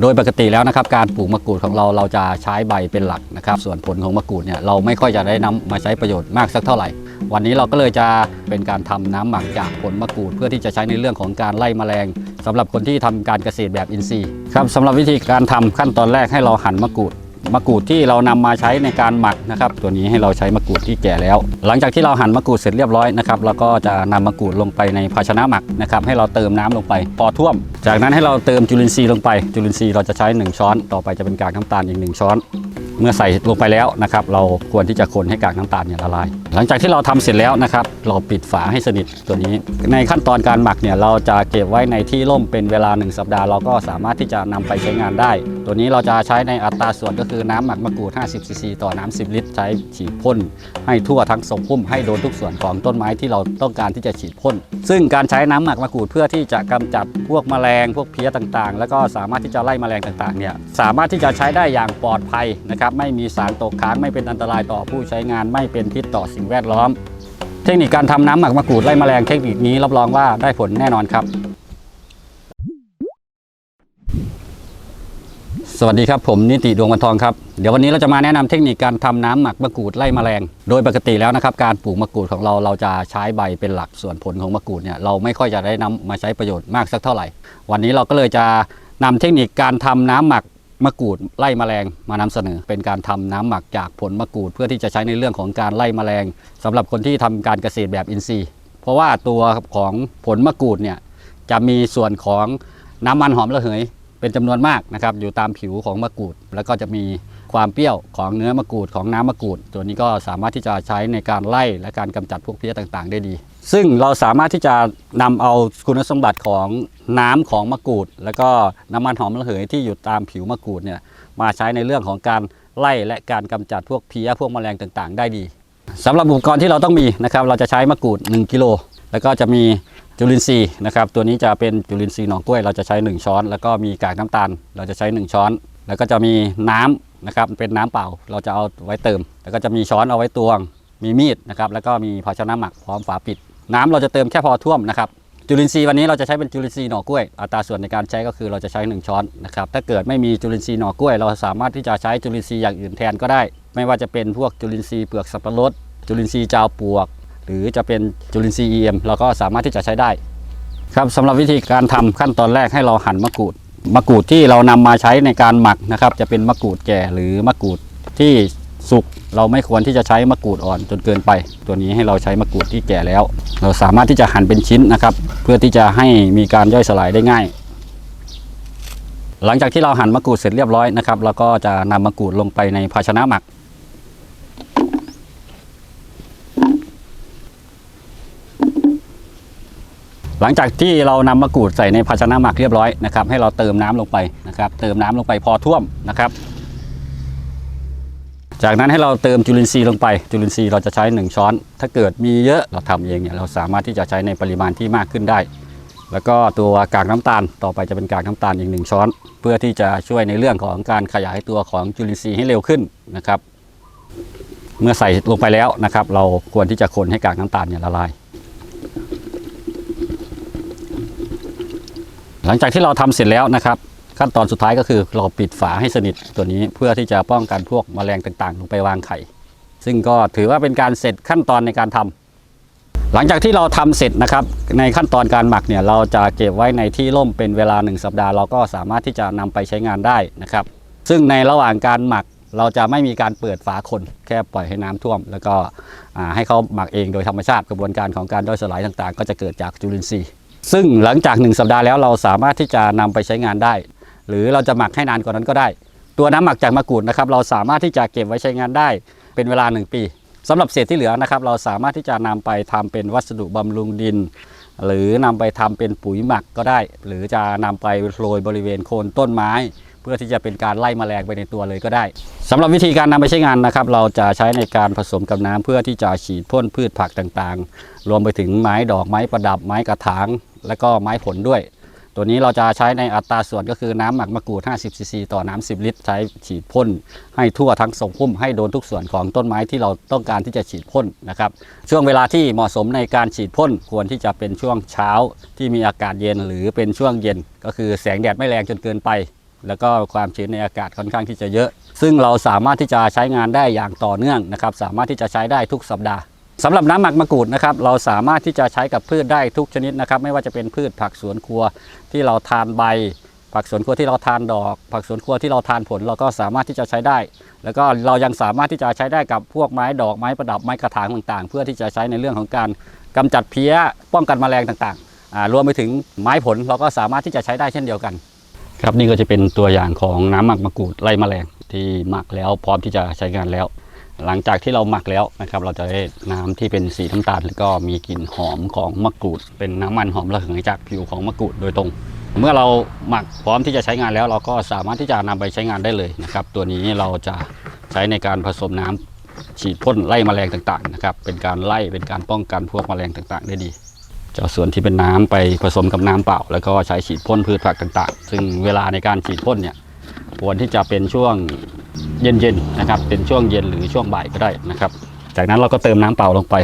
โดยปกติแล้วนะครับการปลูกมะกรูดของเราเราจะใช้ใบเป็นหลักนะครับ ส่วนผลของมะกรูดเนี่ยเราไม่ค่อยจะได้นำมาใช้ประโยชน์มากสักเท่าไหร่ วันนี้เราก็เลยจะเป็นการทำน้ำหมักจากผลมะกรูด เพื่อที่จะใช้ในเรื่องของการไล่แมลงสำหรับคนที่ทำการเกษตรแบบอินทรีย์ครับสำหรับวิธีการทำขั้นตอนแรกให้เราหั่นมะกรูด มะกรูดที่เรานำมาใช้ในการหมักนะครับ ตัวนี้ให้เราใช้มะกรูดที่แก่แล้ว หลังจากที่เราหั่นมะกรูดเสร็จเรียบร้อยนะครับเราก็จะนำมะกรูดลงไปในภาชนะหมักนะครับ ให้เราเติมน้ำลงไปพอท่วม จากนั้นให้เราเติมจุลินทรีย์ลงไป จุลินทรีย์เราจะใช้ 1 ช้อน ต่อไปจะเป็นกากน้ำตาลอีก 1 ช้อน เมื่อใส่ลงไปแล้วนะครับเราควรที่จะคนให้กากน้ำตาลเนี่ยละลาย หลังจากที่เราทำเสร็จแล้วนะครับเราปิดฝาให้สนิทตัวนี้ ในขั้นตอนการหมักเนี่ยเราจะเก็บไว้ในที่ร่มเป็นเวลา 1 สัปดาห์เราก็สามารถที่จะนำไปใช้งานได้ ตัวนี้เราจะใช้ในอัตราส่วนก็คือน้ำหมักมะกรูด 50ซีซีต่อน้ำ10 ลิตร ใช้ฉีดพ่นให้ทั่วทั้งทรงพุ่มให้โดนทุกส่วนของต้นไม้ที่เราต้องการที่จะฉีดพ่นซึ่งการใช้น้ำหมักมะกรูดเพื่อที่จะกำจัดพวกแมลงพวกเพี้ยต่างๆ แล้วก็สามารถที่จะไล่แมลงต่างๆเนี่ยสามารถที่จะใช้ได้อย่างปลอดภัยนะครับไม่มีสารตกค้างไม่เป็นอันตรายต่อผู้ใช้งาน ไม่เป็นพิษต่อสิ่งแวดล้อม เทคนิคการทำน้ำหมักมะกรูดไล่แมลงเทคนิคนี้รับรองว่าได้ผลแน่นอนครับ สวัสดีครับผมนิติดวงวันทองครับเดี๋ยววันนี้เราจะมาแนะนำเทคนิคการทำน้ำหมักมะกรูดไล่แมลง โดยปกติแล้วนะครับการปลูกมะกรูดของเราเราจะใช้ใบเป็นหลักส่วนผลของมะกรูดเนี่ยเราไม่ค่อยจะได้นำมาใช้ประโยชน์มากสักเท่าไหร่ วันนี้เราก็เลยจะนำเทคนิคการทำน้ำหมัก มะกรูดไล่แมลงมานำเสนอ เป็นการทำน้ำหมักจากผลมะกรูด เพื่อที่จะใช้ในเรื่องของการไล่แมลงสำหรับคนที่ทำการเกษตรแบบอินทรีย์ เพราะว่าตัวของผลมะกรูดเนี่ยจะมีส่วนของน้ำมันหอมระเหย เป็นจำนวนมากนะครับอยู่ตามผิวของมะกรูด แล้วก็จะมีความเปรี้ยวของเนื้อมะกรูดของน้ำมะกรูด ตัวนี้ก็สามารถที่จะใช้ในการไล่และการกำจัดพวกเพี้ยต่าง ๆ ได้ดี ซึ่งเราสามารถที่จะนำเอาคุณสมบัติของน้ำของมะกรูด แล้วก็น้ำมันหอมระเหยที่อยู่ตามผิวมะกรูดเนี่ยมาใช้ในเรื่องของการไล่และการกำจัดพวกเพี้ยพวกแมลงต่างๆ ได้ดีสำหรับอุปกรณ์ที่เราต้องมีนะครับ เราจะใช้มะกรูด 1กิโลแล้วก็จะมีจุลินทรีย์นะครับตัวนี้จะเป็นจุลินทรีย์หนองกล้วย เราจะใช้ 1 ช้อน แล้วก็มีกากน้ำตาล เราจะใช้ 1 ช้อน แล้วก็จะมีน้ำนะครับเป็นน้ำเปล่าเราจะเอาไว้เติม แล้วก็จะมีช้อนเอาไว้ตวงมีมีดนะครับแล้วก็มีภาชนะหมักพร้อมฝาปิด น้ำเราจะเติมแค่พอท่วมนะครับจุลินทรีย์วันนี้เราจะใช้เป็นจุลินทรีย์หน่อกล้วย อัตราส่วนในการใช้ก็คือเราจะใช้ 1 ช้อนนะครับถ้าเกิดไม่มีจุลินทรีย์หน่อกล้วย เราสามารถที่จะใช้จุลินทรีย์อย่างอื่นแทนก็ได้ ไม่ว่าจะเป็นพวกจุลินทรีย์เปลือกสับปะรด จุลินทรีย์จาวปลวก หรือจะเป็นจุลินทรีย์ EM เราก็สามารถที่จะใช้ได้ ครับสำหรับวิธีการทำขั้นตอนแรกให้เราหั่นมะกรูดมะกรูดที่เรานำมาใช้ในการหมักนะครับจะเป็นมะกรูดแก่หรือมะกรูดที่ สุกเราไม่ควรที่จะใช้มะกรูดอ่อนจนเกินไป ตัวนี้ให้เราใช้มะกรูดที่แก่แล้ว เราสามารถที่จะหั่นเป็นชิ้นนะครับ เพื่อที่จะให้มีการย่อยสลายได้ง่าย หลังจากที่เราหั่นมะกรูดเสร็จเรียบร้อยนะครับเราก็จะนำมะกรูดลงไปในภาชนะหมัก หลังจากที่เรานำมะกรูดใส่ในภาชนะหมักเรียบร้อยนะครับให้เราเติมน้ำลงไปนะครับ เติมน้ำลงไปพอท่วมนะครับ จากนั้นให้เราเติมจุลินทรีย์ลงไป จุลินทรีย์เราจะใช้ 1 ช้อน ถ้าเกิดมีเยอะเราทำเองเนี่ยเราสามารถที่จะใช้ในปริมาณที่มากขึ้นได้ แล้วก็ตัวกากน้ำตาลต่อไปจะเป็นกากน้ำตาลอีกหนึ่งช้อน เพื่อที่จะช่วยในเรื่องของการขยายตัวของจุลินทรีย์ให้เร็วขึ้นนะครับ เมื่อใส่ลงไปแล้วนะครับ เราควรที่จะคนให้กากน้ำตาลเนี่ยละลาย หลังจากที่เราทำเสร็จแล้วนะครับ ขั้นตอนสุดท้ายก็คือเราปิดฝาให้สนิทตัวนี้เพื่อที่จะป้องกันพวกแมลงต่างๆ ลงไปวางไข่ ซึ่งก็ถือว่าเป็นการเสร็จขั้นตอนในการทำหลังจากที่เราทำเสร็จนะครับในขั้นตอนการหมักเนี่ยเราจะเก็บไว้ในที่ร่มเป็นเวลา 1 สัปดาห์เราก็สามารถที่จะนำไปใช้งานได้นะครับ ซึ่งในระหว่างการหมักเราจะไม่มีการเปิดฝาคนแค่ปล่อยให้น้ำท่วม แล้วก็ให้เขาหมักเองโดยธรรมชาติกระบวนการของการย่อยสลายต่างๆ ก็จะเกิดจากจุลินทรีย์ซึ่งหลังจาก 1 สัปดาห์แล้วเราสามารถที่จะนำไปใช้งานได้ หรือเราจะหมักให้นานกว่านั้นก็ได้ ตัวน้ำหมักจากมะกรูดนะครับเราสามารถที่จะเก็บไว้ใช้งานได้เป็นเวลา 1 ปีสำหรับเศษที่เหลือนะครับเราสามารถที่จะนำไปทำเป็นวัสดุบำรุงดิน หรือนำไปทำเป็นปุ๋ยหมักก็ได้ หรือจะนำไปโรยบริเวณโคนต้นไม้ เพื่อที่จะเป็นการไล่แมลงไปในตัวเลยก็ได้สำหรับวิธีการนำไปใช้งานนะครับ เราจะใช้ในการผสมกับน้ำเพื่อที่จะฉีดพ่นพืชผักต่างๆ รวมไปถึงไม้ดอกไม้ประดับไม้กระถาง และก็ไม้ผลด้วย ตัวนี้เราจะใช้ในอัตราส่วนก็คือน้ำหมักมะกรูด 50ซีซีต่อน้ำ10 ลิตร ใช้ฉีดพ่นให้ทั่วทั้งทรงพุ่มให้โดนทุกส่วนของต้นไม้ที่เราต้องการที่จะฉีดพ่นนะครับ ช่วงเวลาที่เหมาะสมในการฉีดพ่นควรที่จะเป็นช่วงเช้าที่มีอากาศเย็นหรือเป็นช่วงเย็น ก็คือแสงแดดไม่แรงจนเกินไป แล้วก็ความชื้นในอากาศค่อนข้างที่จะเยอะ ซึ่งเราสามารถที่จะใช้งานได้อย่างต่อเนื่องนะครับ สามารถที่จะใช้ได้ทุกสัปดาห์ สำหรับน้ำหมักมะกรูดนะครับเราสามารถที่จะใช้กับพืชได้ทุกชนิดนะครับ ไม่ว่าจะเป็นพืชผักสวนครัวที่เราทานใบ ผักสวนครัวที่เราทานดอก ผักสวนครัวที่เราทานผลเราก็สามารถที่จะใช้ได้ แล้วก็เรายังสามารถที่จะใช้ได้กับพวกไม้ดอกไม้ประดับไม้กระถางต่างๆ เพื่อที่จะใช้ในเรื่องของการกำจัดเพี้ยป้องกันแมลงต่างๆรวมไปถึงไม้ผลเราก็สามารถที่จะใช้ได้เช่นเดียวกัน ครับนี่ก็จะเป็นตัวอย่างของน้ำหมักมะกรูดไล่แมลงที่หมักแล้วพร้อมที่จะใช้งานแล้ว หลังจากที่เราหมักแล้วนะครับ เราจะได้น้ำที่เป็นสีน้ำตาลแล้วก็มีกลิ่นหอมของมะกรูด เป็นน้ำมันหอมระเหยจากผิวของมะกรูดโดยตรง เมื่อเราหมักพร้อมที่จะใช้งานแล้ว เราก็สามารถที่จะนำไปใช้งานได้เลยนะครับ ตัวนี้เราจะใช้ในการผสมน้ำฉีดพ่นไล่แมลงต่างๆนะครับ เป็นการไล่เป็นการป้องกันพวกแมลงต่างๆ ได้ดีจะส่วนที่เป็นน้ำไปผสมกับน้ำเปล่า แล้วก็ใช้ฉีดพ่นพืชผักต่างๆ ซึ่งเวลาในการฉีดพ่นเนี่ย ควรที่จะเป็นช่วงเย็นๆนะครับ เป็นช่วงเย็นหรือช่วงบ่ายก็ได้นะครับ จากนั้นเราก็เติมน้ำเปล่าลงไป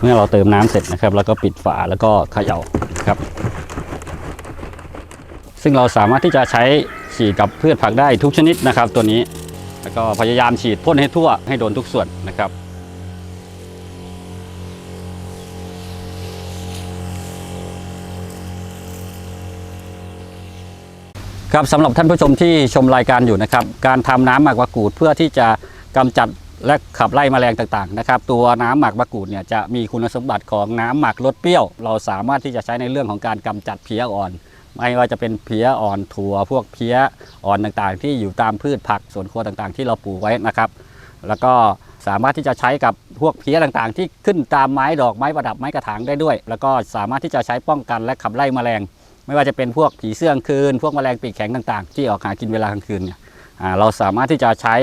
เมื่อเราเติมน้ำเสร็จนะครับ แล้วก็ปิดฝาแล้วก็เขย่านะครับ ซึ่งเราสามารถที่จะใช้ฉีดกับพืชผักได้ทุกชนิดนะครับ ตัวนี้แล้วก็พยายามฉีดพ่นให้ทั่วให้โดนทุกส่วนนะครับ ครับสำหรับท่านผู้ชมที่ชมรายการอยู่นะครับ การทำน้ำหมักมะกรูดเพื่อที่จะกำจัดและขับไล่แมลงต่างๆนะครับ ตัวน้ำหมักมะกรูดเนี่ยจะมีคุณสมบัติของน้ำหมักรสเปรี้ยว เราสามารถที่จะใช้ในเรื่องของการกำจัดเพี้ยอ่อน ไม่ว่าจะเป็นเพี้ยอ่อนถั่วพวกเพี้ยอ่อนต่างๆ ที่อยู่ตามพืชผักสวนครัวต่างๆ ที่เราปลูกไว้นะครับ แล้วก็สามารถที่จะใช้กับพวกเพี้ยต่างๆ ที่ขึ้นตามไม้ดอกไม้ประดับไม้กระถางได้ด้วย แล้วก็สามารถที่จะใช้ป้องกันและขับไล่แมลง ไม่ว่าจะเป็นพวกผีเสื้องคืน พวกแมลงปีกแข็งต่าง ๆ ที่ออกหากินเวลากลางคืนเนี่ยเราสามารถที่จะใช้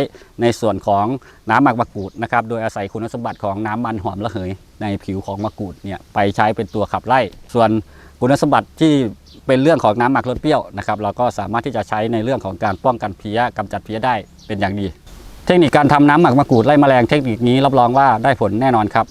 ในส่วนของน้ำหมักมะกรูดนะครับโดยอาศัยคุณสมบัติของน้ำมันหอมระเหย ในผิวของมะกรูดเนี่ยไปใช้เป็นตัวขับไล่ ส่วนคุณสมบัติที่เป็นเรื่องของน้ำหมักรสเปรี้ยวนะครับเราก็สามารถที่จะใช้ในเรื่องของการป้องกันเพี้ยกำจัดเพี้ยได้เป็นอย่างดี เทคนิคการทำน้ำหมักมะกรูดไล่แมลงเทคนิคนี้รับรองว่าได้ผลแน่นอนครับ